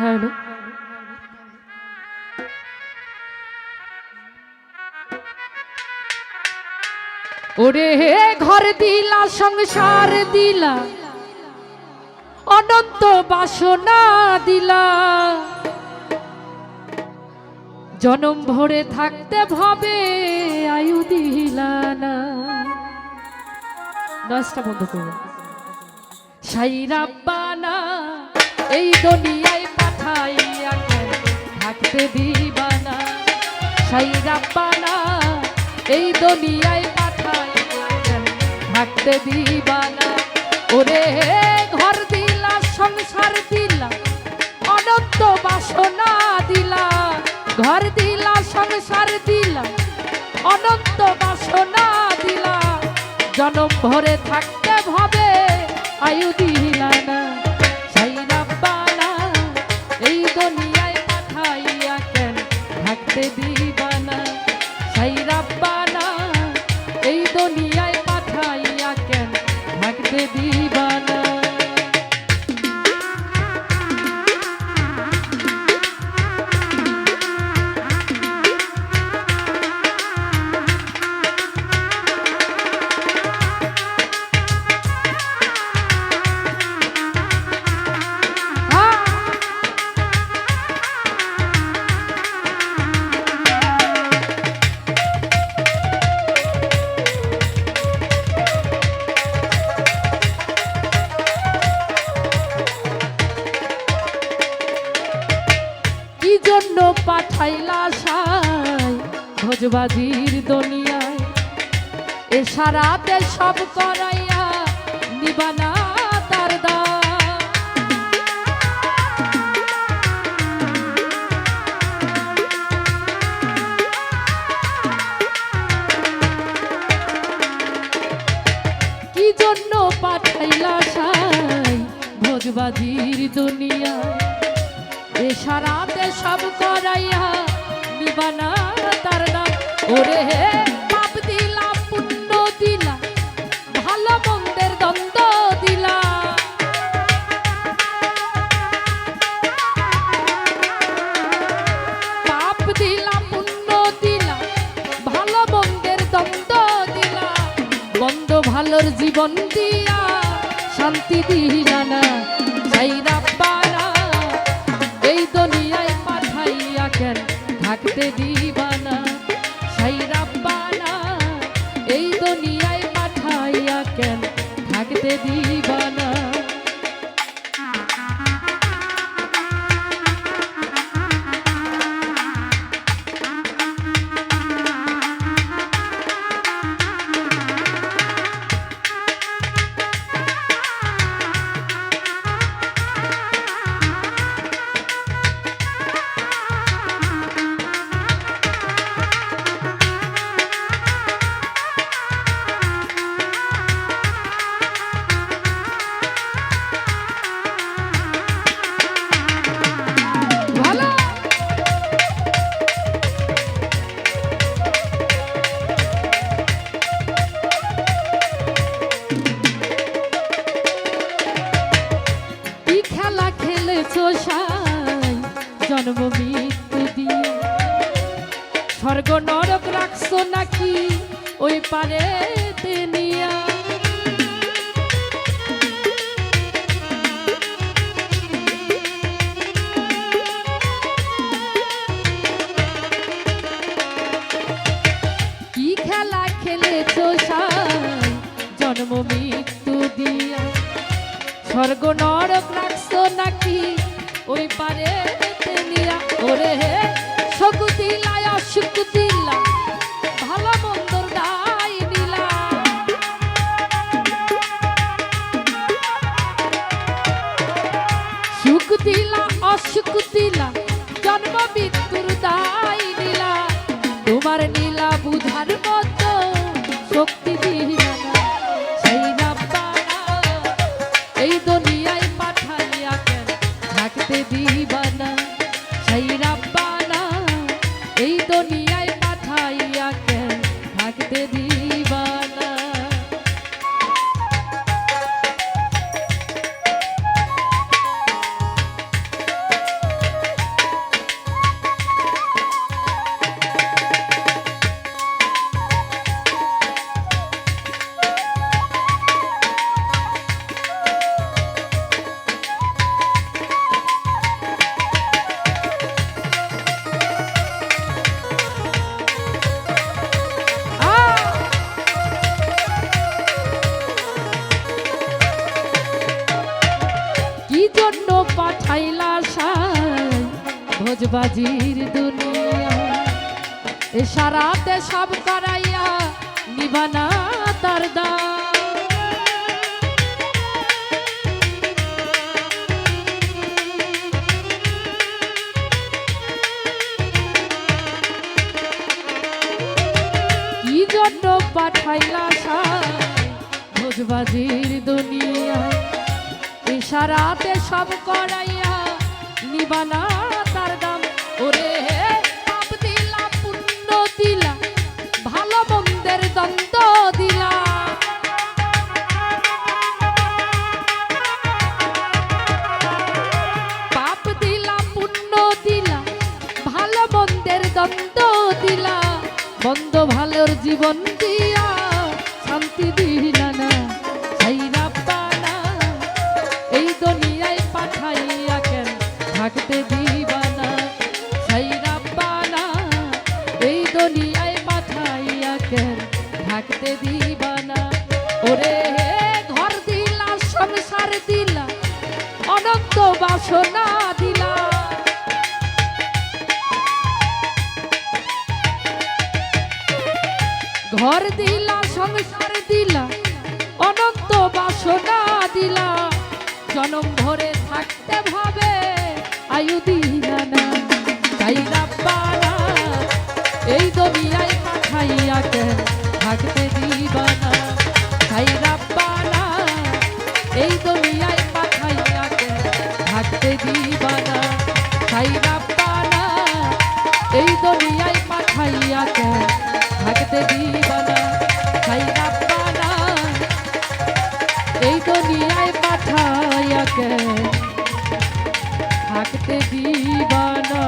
Hello. ওরে হে ঘর দিলা সংসার দিলা অনন্ত বাসনা দিলা। জনম ভরে থাকতে ভাবে, আয়ু দিলা না। নয়সটা বন্ধ করো। সাই রাব্বানা এই দুনিয়ায় পাঠাইয়া কেন থাকতে দিবানা? সাই রাব্বানা এই দুনিয়ায় পাঠাইয়া কেন থাকতে দিবানা? ওরে ঘর দিলা, সংসার দিলা, অনন্ত বাসনা দিলা, ঘর দিলা সংসার দিলা, অনন্ত বাসনা দিলা। জনম ভরে থাকতে ভাবে, আয়ু দিলা না। সাই রাব্বানা এই দুনিয়ায় পাঠাইয়া কেন? থাকতে দিবানা জন্য পাঠাইলা সাই ভোজবাজির দুনিয়ায়। এ সারাতে সব করাইয়া নিবানা ভোজবাজির দুনিয়ায়? এ সারাতে সব করাইয়া নিবানা তার নাম ওরে হে, পাপ দিলা, পুণ্য দিলা, ভালো মন্দের দ্বন্দ্ব দিলা। দিলা ভালো মন্দের দিলা। বন্ধ ভালোর জীবন দিয়া, শান্তি দিলা না সাই কেন থাকতে দিবানা সাই রাব্বানা এই দুনিয়ায় পাঠাইয়া কেন থাকতে দিবানা? খেলা খেলেছো সাই জন্ম মৃত্যু দিয়ে। স্বর্গ নরক রাখছো নাকি ওই পারে? নরক রাখছো নাকি? ওই পারে নিয়া ওরে হে অসুখ দিলা ভালো মন্দর দায় নিলা। অসুখ দিলা জন্ম মৃত্যুর দায় নিলা। তোমার নীলা দুনিয়ায় পাঠাইয়া কেন? থাকতে দিবানা সেই জন্য পাঠাইলা সাই। ভোজবাজির দুনিয়া। এ সারাতে সব করাইয়া নিবানা তার কি জন্য পাঠাইলা সাই? ভোজবাজির দুনিয়া। ইশারাতে সব করাইয়া নিবানা তার দাম। ওরে পাপ দিলা, পুণ্য দিলা, ভালো মন্দের দ্বন্দ্ব দিলা। পাপ ভালো বন্ধ ভালোর জীবন দিয়া অনন্ত দিলা ঘর দিলা, সংসার দিলা, অনন্ত বাসনা দিলা। জনম ভরে থাকতে ভাবে আয়ু দিলা না। চাইরা পালা এই দুনিয়ায় পাঠাইয়া কেন থাকতে দিবানা এই দুনিয়ায় পাঠাইয়া কেন থাকতে দিবানা